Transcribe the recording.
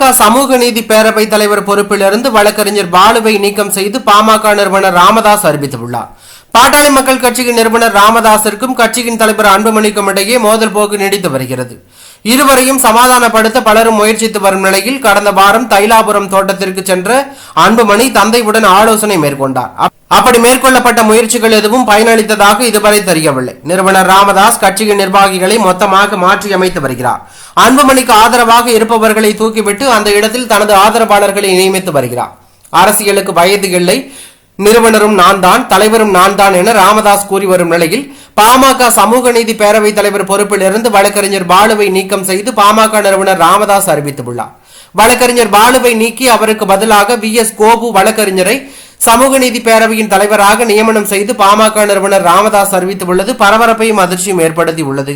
பாமக சமூக நீதி பேரவை தலைவர் பொறுப்பிலிருந்து வழக்கறிஞர் பாலுவை நீக்கம் செய்து பாமக நிறுவனர் ராமதாஸ் அறிவித்துள்ளார். பாட்டாளி மக்கள் கட்சியின் நிறுவனர் ராமதாஸிற்கும் கட்சியின் தலைவர் அன்புமணிக்கும் இடையே மோதல் போக்கு நீடித்து வருகிறது. இருவரையும் சமாதானப்படுத்த பலரும் முயற்சித்து வரும் நிலையில் கடந்த வாரம் தைலாபுரம் தோட்டத்திற்கு சென்ற அன்புமணி தந்தையுடன் ஆலோசனை மேற்கொண்டார். அப்படி மேற்கொள்ளப்பட்ட முயற்சிகள் எதுவும் பயனளித்ததாக இதுவரை தெரியவில்லை. நிறுவனர் ராமதாஸ் கட்சியின் நிர்வாகிகளை மொத்தமாக மாற்றி அமைத்து வருகிறார். அன்புமணிக்கு ஆதரவாக இருப்பவர்களை தூக்கிவிட்டு அந்த இடத்தில் தனது ஆதரவாளர்களை நியமித்து வருகிறார். அரசியலுக்கு வயது இல்லை. நிறுவனரும் நான் தான் தலைவரும் நான் தான் என ராமதாஸ் கூறி வரும் நிலையில் பாமக சமூக நீதி பேரவைத் தலைவர் பொறுப்பில் இருந்து வழக்கறிஞர் பாலுவை நீக்கம் செய்து பாமக நிறுவனர் ராமதாஸ் அறிவித்துள்ளார். வழக்கறிஞர் பாலுவை நீக்கி அவருக்கு பதிலாக வி எஸ் கோபு வழக்கறிஞரை சமூக நீதி பேரவையின் தலைவராக நியமனம் செய்து பாமக நிறுவனர் ராமதாஸ் அறிவித்துள்ளது. பரபரப்பையும் அதிர்ச்சியும் ஏற்படுத்தியுள்ளது.